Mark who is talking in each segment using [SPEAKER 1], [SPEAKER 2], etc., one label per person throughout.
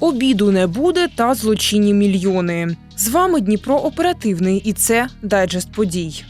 [SPEAKER 1] Обіду не буде та злочинні мільйони. З вами Дніпро оперативний, і це дайджест подій.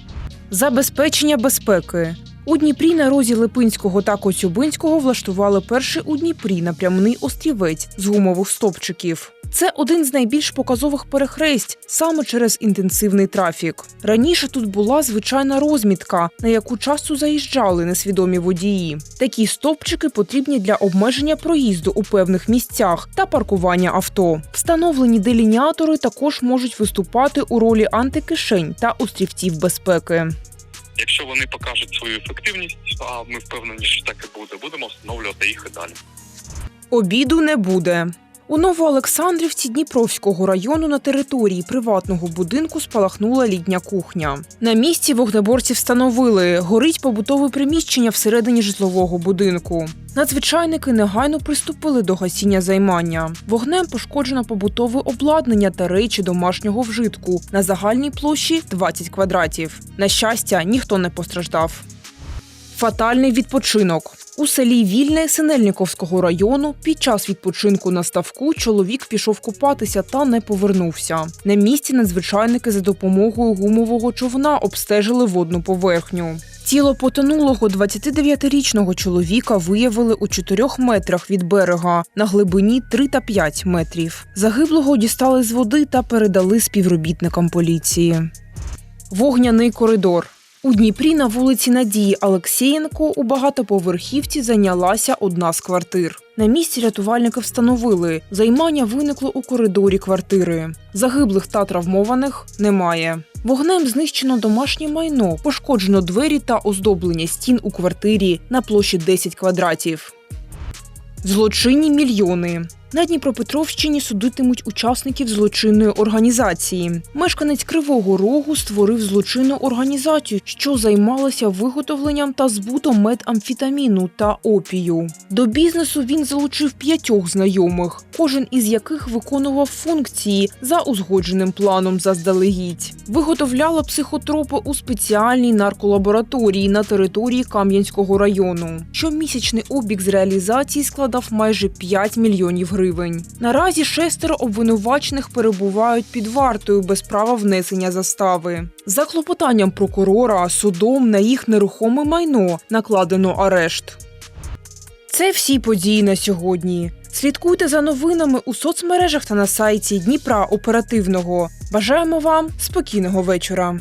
[SPEAKER 1] Забезпечення безпеки. У Дніпрі на розі Липинського та Коцюбинського влаштували перший у Дніпрі напрямний острівець з гумових стовпчиків. Це один з найбільш показових перехресть саме через інтенсивний трафік. Раніше тут була звичайна розмітка, на яку часто заїжджали несвідомі водії. Такі стовпчики потрібні для обмеження проїзду у певних місцях та паркування авто. Встановлені делініатори також можуть виступати у ролі антикишень та острівців безпеки.
[SPEAKER 2] Якщо вони покажуть свою ефективність, а ми впевнені, що так і буде, будемо встановлювати їх і далі.
[SPEAKER 1] Обіду не буде. У Новоолександрівці Дніпровського району на території приватного будинку спалахнула літня кухня. На місці вогнеборці встановили горить побутове приміщення всередині житлового будинку. Надзвичайники негайно приступили до гасіння займання. Вогнем пошкоджено побутове обладнання та речі домашнього вжитку на загальній площі 20 квадратів. На щастя, ніхто не постраждав. Фатальний відпочинок. У селі Вільне Синельниковського району під час відпочинку на ставку чоловік пішов купатися та не повернувся. На місці надзвичайники за допомогою гумового човна обстежили водну поверхню. Тіло потонулого 29-річного чоловіка виявили у 4 метрах від берега на глибині 3 та 5 метрів. Загиблого дістали з води та передали співробітникам поліції. Вогняний коридор. У Дніпрі на вулиці Надії Алексєєнко у багатоповерхівці зайнялася одна з квартир. На місці рятувальники встановили, займання виникло у коридорі квартири. Загиблих та травмованих немає. Вогнем знищено домашнє майно, пошкоджено двері та оздоблення стін у квартирі на площі 10 квадратів. Злочинні мільйони. На Дніпропетровщині судитимуть учасників злочинної організації. Мешканець Кривого Рогу створив злочинну організацію, що займалася виготовленням та збутом метамфітаміну та опію. До бізнесу він залучив п'ятьох знайомих, кожен із яких виконував функції за узгодженим планом заздалегідь. Виготовляла психотропи у спеціальній нарколабораторії на території Кам'янського району. Щомісячний обіг з реалізації складав майже 5 мільйонів гривень. Наразі шестеро обвинувачених перебувають під вартою без права внесення застави. За клопотанням прокурора судом на їх нерухоме майно накладено арешт. Це всі події на сьогодні. Слідкуйте за новинами у соцмережах та на сайті Дніпра Оперативного. Бажаємо вам спокійного вечора.